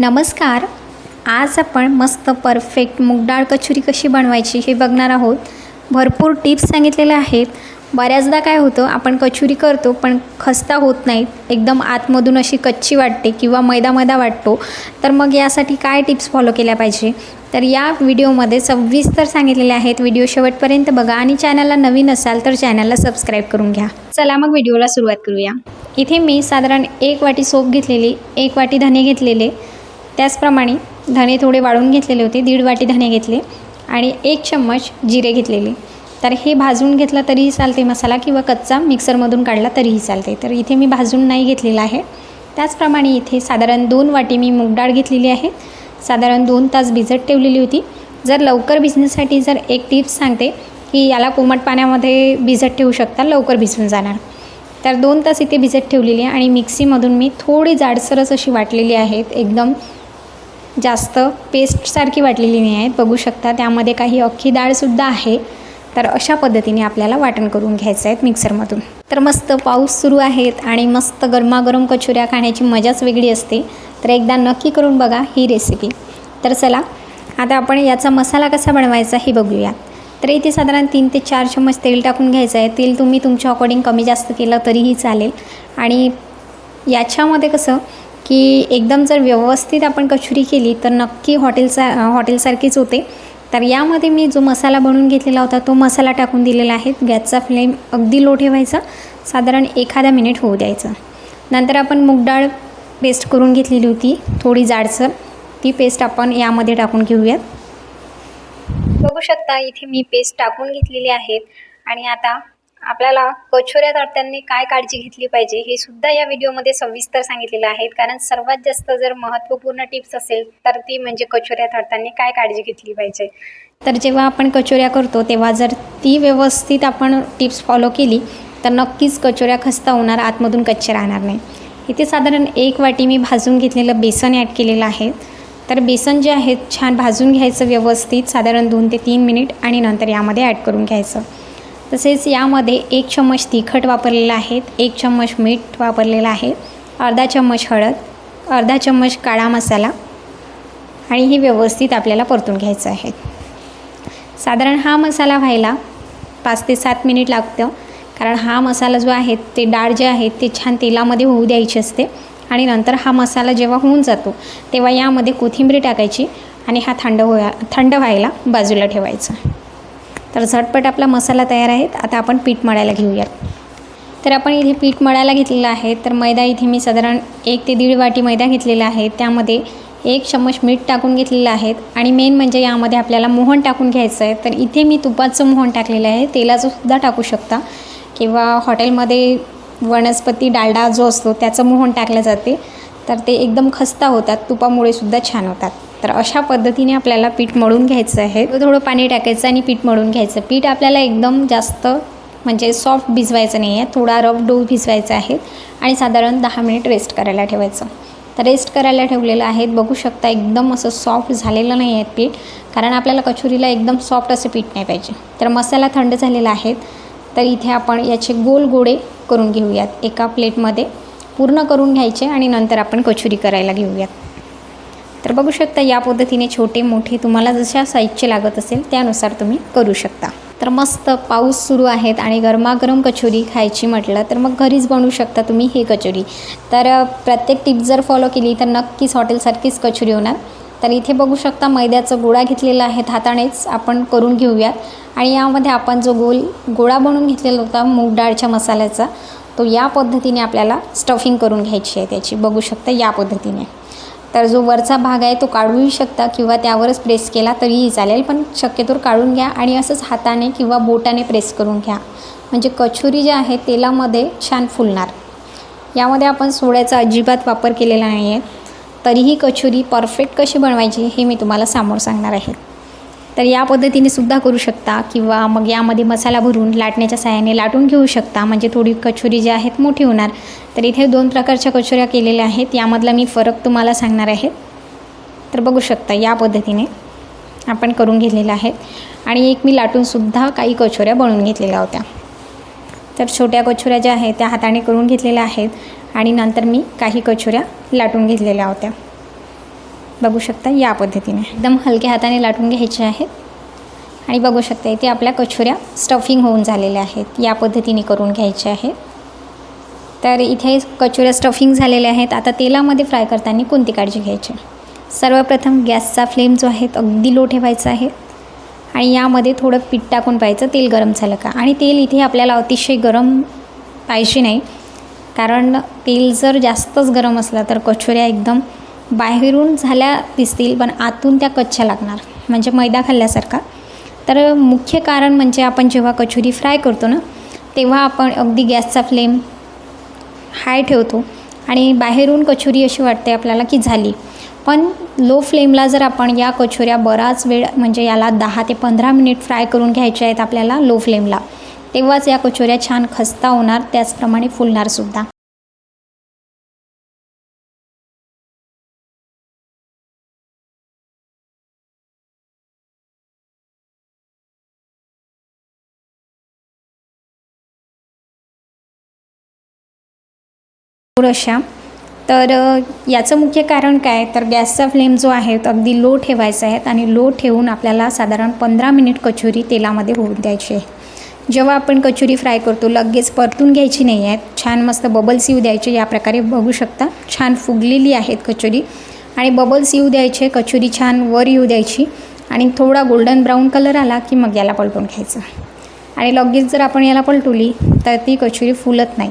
नमस्कार. आज आपण मस्त परफेक्ट मूग डाळ कचोरी कशी बनवायची हे बघणार आहोत. भरपूर टिप्स सांगितलेल्या आहेत. बऱ्याचदा काय होतं आपण कचोरी करतो पण खस्ता होत नाहीत एकदम आतमधून अशी कच्ची वाटते किंवा मैदा मैदा वाटतो. तर मग यासाठी काय टिप्स फॉलो केल्या पाहिजे? तर या व्हिडिओमध्ये सविस्तर सांगितलेले आहेत. व्हिडिओ शेवटपर्यंत बघा आणि चॅनलला नवीन असाल तर चॅनलला सबस्क्राईब करून घ्या. चला मग व्हिडिओला सुरुवात करूया. इथे मी साधारण एक वाटी सोप घेतलेली एक वाटी धने घेतलेले त्याचप्रमाणे धणे थोडे वाळून घेतलेले होते दीड वाटी धने घेतले आणि एक चम्मच जिरे घेतलेले. तर हे भाजून घेतलं तरीही चालते मसाला किंवा कच्चा मिक्सरमधून काढला तरीही चालते. तर इथे मी भाजून नाही घेतलेला आहे. त्याचप्रमाणे इथे साधारण दोन वाटी मी मूगडाळ घेतलेली आहे. साधारण दोन तास भिजत ठेवलेली होती. जर लवकर भिजण्यासाठी जर एक टिप्स सांगते की याला कोमट पाण्यामध्ये भिजत ठेवू शकता लवकर भिजून जाणार. तर दोन तास इथे भिजत ठेवलेली आहे आणि मिक्सीमधून मी थोडी जाडसरच अशी वाटलेली आहेत. एकदम जास्त पेस्टसारखी वाटलेली नाही आहेत. बघू शकता त्यामध्ये काही अख्खी डाळसुद्धा आहे. तर अशा पद्धतीने आपल्याला वाटण करून घ्यायचं आहेत मिक्सरमधून. तर मस्त पाऊस सुरू आहेत आणि मस्त गरमागरम कचोऱ्या खाण्याची मजाच वेगळी असते. तर एकदा नक्की करून बघा ही रेसिपी तर चला आता आपण याचा मसाला कसा बनवायचा हे बघूया. तर इथे साधारण तीन ते चार चम्मच तेल टाकून घ्यायचं आहे. तेल तुम्ही तुमच्या अकॉर्डिंग कमी जास्त केलं तरीही चालेल. आणि याच्यामध्ये कसं की एकदम जर व्यवस्थित आपण कचोरी केली तर नक्की हॉटेलचा हॉटेलसारखीच होते. तर यामध्ये मी जो मसाला बनवून घेतलेला होता तो मसाला टाकून दिलेला आहे. गॅसचा फ्लेम अगदी लो ठेवायचा. साधारण एखादा मिनिट होऊ द्यायचं. नंतर आपण मूग डाळ पेस्ट करून घेतलेली होती. थोडी जाडसर. ती पेस्ट आपण यामध्ये टाकून घेऊयात. बघू शकता इथे मी पेस्ट टाकून घेतलेली आहेत आणि आता आपल्याला कचोऱ्या तळताना काय काळजी घेतली पाहिजे हे सुद्धा या व्हिडिओमध्ये सविस्तर सांगितलेलं आहे कारण सर्वात जास्त जर महत्त्वपूर्ण टिप्स असेल तर ती म्हणजे कचोऱ्या तळताना काय काळजी घेतली पाहिजे. तर जेव्हा आपण कचोऱ्या करतो तेव्हा जर ती व्यवस्थित आपण टिप्स फॉलो केली तर नक्कीच कचोऱ्या खस्ता होणार आतमधून कच्चे राहणार नाही. इथे साधारण एक वाटी मी भाजून घेतलेलं बेसन ॲड केलेलं आहे. तर बेसन जे आहे छान भाजून घ्यायचं व्यवस्थित साधारण दोन ते तीन मिनिट आणि नंतर यामध्ये ॲड करून घ्यायचं. तसेच यामध्ये एक चम्मच तिखट वापरलेलं आहे एक चम्मच मीठ वापरलेलं आहे अर्धा चम्मच हळद अर्धा चम्मच काळा मसाला आणि हे व्यवस्थित आपल्याला परतून घ्यायचं आहे. साधारण हा मसाला व्हायला पाच ते सात मिनिट लागतं कारण हा मसाला जो आहे ते डाळ जे आहे ते छान तेलामध्ये होऊ द्यायची असते आणि नंतर हा मसाला जेव्हा होऊन जातो तेव्हा यामध्ये कोथिंबीर टाकायची आणि हा थंड होया थंड व्हायला बाजूला ठेवायचा. तर झटपट आपला मसाला तयार आहे. आता आपण पीठ मळायला घेऊयात तर आपण इथे पीठ मळायला घेतलेलं आहे. तर मैदा इथे मी साधारण एक ते दीड वाटी मैदा घेतलेला आहे. त्यामध्ये एक चम्मच मीठ टाकून घेतलेलं आहे. आणि मेन म्हणजे यामध्ये आपल्याला मोहन टाकून घ्यायचं आहे. तर इथे मी तुपाचं मोहन टाकलेलं आहे. तेलाचं सुद्धा टाकू शकता. किंवा हॉटेलमध्ये वनस्पती डालडा जो असतो त्याचं मोहन टाकलं जाते. तर ते एकदम खस्ता होतात. तुपामुळे सुद्धा छान होतात. तर अशा पद्धतीने आपल्याला पीठ मळून घ्यायचं आहे. थोडं पाणी टाकायचं आणि पीठ मळून घ्यायचं. पीठ आपल्याला एकदम जास्त म्हणजे सॉफ्ट भिजवायचं नाही आहे. थोडा रफ डो भिजवायचा आहे आणि साधारण दहा मिनिट रेस्ट करायला ठेवायचं. तर रेस्ट करायला ठेवलेलं आहे. बघू शकता एकदम असं सॉफ्ट झालेलं नाही आहे पीठ कारण आपल्याला कचोरीला एकदम सॉफ्ट असं पीठ नाही पाहिजे. तर मसाला थंड झालेला आहे. तर इथे आपण याचे गोल गोळे करून घेऊयात. एका प्लेटमध्ये पूर्ण करून घ्यायचे आणि नंतर आपण कचोरी करायला घेऊयात. तर बघू शकता या पद्धतीने छोटे मोठे तुम्हाला जशा साईजचे लागत असेल त्यानुसार तुम्ही करू शकता. तर मस्त पाऊस सुरू आहेत आणि गरमागरम कचोरी खायची म्हटलं तर मग घरीच बनवू शकता तुम्ही हे कचोरी. तर प्रत्येक टिप जर फॉलो केली तर नक्कीच हॉटेलसारखीच कचोरी होणार. तर इथे बघू शकता मैद्याचा गोळा घेतलेला आहे हातानेच आपण करून घेऊयात. आणि यामध्ये आपण जो गोल गोळा बनवून घेतलेला होता मूग डाळच्या मसाल्याचा तो या पद्धतीने आपल्याला स्टफिंग करून घ्यायची आहे त्याची. बघू शकता या पद्धतीने. तर जो वरचा भाग आहे तो काढूही शकता किंवा त्यावरच प्रेस केला तरीही चालेल पण शक्यतोवर काढून घ्या आणि असंच हाताने किंवा बोटाने प्रेस करून घ्या. म्हणजे कचोरी जे आहे तेलामध्ये छान फुलणार. यामध्ये आपण सोड्याचा अजिबात वापर केलेला नाही आहे तरीही कचोरी परफेक्ट कशी बनवायची हे मी तुम्हाला समोर सांगणार आहे. तर या पद्धतीने सुद्धा करू शकता किंवा मग यामध्ये मसाला भरून लाटण्याच्या साहाय्याने लाटून घेऊ शकता. म्हणजे थोडी कचोरी जी आहेत मोठी होणार. तर इथे दोन प्रकारच्या कचोऱ्या केलेल्या आहेत. यामधला मी फरक तुम्हाला सांगणार आहे. तर बघू शकता या पद्धतीने आपण करून घेतलेलं आहे आणि एक मी लाटूनसुद्धा काही कचोऱ्या बनवून घेतलेल्या होत्या. तर छोट्या कचोऱ्या ज्या आहेत त्या हाताने करून घेतलेल्या आहेत. आणि नंतर मी काही कचोऱ्या लाटून घेतलेल्या होत्या. बघू शकता या पद्धतीने. एकदम हलक्या हाताने लाटून घ्यायचे आहेत. आणि बघू शकता इथे आपल्या कचोऱ्या स्टफिंग होऊन झालेल्या आहेत. या पद्धतीने करून घ्यायच्या आहेत. तर इथे कचोऱ्या स्टफिंग झालेल्या आहेत. आता तेलामध्ये फ्राय करताना कोणती काळजी घ्यायची? सर्वप्रथम गॅसचा फ्लेम जो आहे अगदी लो ठेवायचा आहे. आणि यामध्ये थोडं पीठ टाकून पाहायचं. तेल गरम झालं का? आणि तेल इथे आपल्याला अतिशय गरम पाहिजे नाही. कारण तेल जर जास्तच गरम असलं तर कचोऱ्या एकदम बाहेरून झाल्या दिसतील पण आतून त्या कच्च्या लागणार. म्हणजे मैदा खाल्ल्यासारखा. तर मुख्य कारण म्हणजे आपण जेव्हा कचोरी फ्राय करतो ना तेव्हा आपण अगदी गॅसचा फ्लेम हाय ठेवतो आणि बाहेरून कचोरी अशी वाटते आपल्याला की झाली. पण लो फ्लेमला जर आपण या कचोऱ्या बराच वेळ म्हणजे याला दहा ते पंधरा मिनिट फ्राय करून घ्यायच्या आहेत आपल्याला लो फ्लेमला तेव्हाच या कचोऱ्या छान खस्ता होणार त्याचप्रमाणे फुलणारसुद्धा अशा. तर याचं मुख्य कारण काय? तर गॅसचा फ्लेम जो आहे तो अगदी लो ठेवायचा आहे आणि लो ठेवून आपल्याला साधारण पंधरा मिनिट कचोरी तेलामध्ये होऊन द्यायची आहे. जेव्हा आपण कचोरी फ्राय करतो लगेच परतून घ्यायची नाही आहेत छान मस्त बबल्स येऊ द्यायचे या प्रकारे बघू शकता. छान फुगलेली आहेत कचोरी. आणि बबल्स येऊ द्यायचे कचोरी छान वर येऊ द्यायची. आणि थोडा गोल्डन ब्राऊन कलर आला की मग याला पलटून घ्यायचं. आणि लगेच जर आपण याला पलटवली तर ती कचोरी फुलत नाही.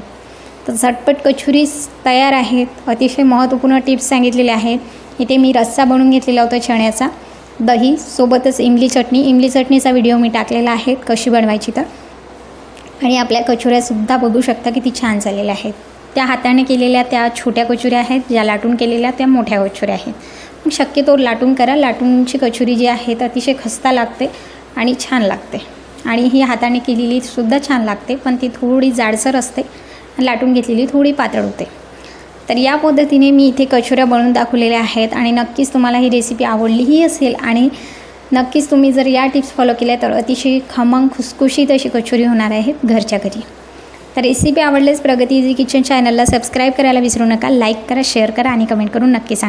तर झटपट कचोरी तयार आहेत. अतिशय महत्त्वपूर्ण टिप्स सांगितलेल्या आहेत. इथे मी रस्सा बनवून घेतलेला होता चण्याचा. दही सोबतच इमली चटणी. इमली चटणीचा व्हिडिओ मी टाकलेला आहे. कशी बनवायची तर. आणि आपल्या कचोऱ्यासुद्धा बघू शकता किती छान झालेल्या आहेत. त्या हाताने केलेल्या त्या छोट्या कचोऱ्या आहेत. ज्या लाटून केलेल्या त्या मोठ्या कचोऱ्या आहेत. मग शक्यतो लाटून करा. लाटूनची कचोरी जी आहे ती अतिशय खस्ता लागते आणि छान लागते. आणि ही हाताने केलेली सुद्धा छान लागते पण ती थोडी जाडसर असते. लाटून घेतलेली थोडी पातळ होते. तर या पद्धतीने मी इथे कचोऱ्या बनवून दाखवलेल्या आहेत आणि नक्कीच तुम्हाला ही रेसिपी आवडलीही असेल आणि नक्कीच तुम्ही जर या टिप्स फॉलो केल्या तर अतिशय खमंग खुसखुशीत अशी कचोरी होणार आहेत घरच्या घरी. तर रेसिपी आवडल्यास प्रगती इझी किचन चॅनलला सबस्क्राईब करायला विसरू नका लाईक करा शेअर करा आणि कमेंट करून नक्की सांगा.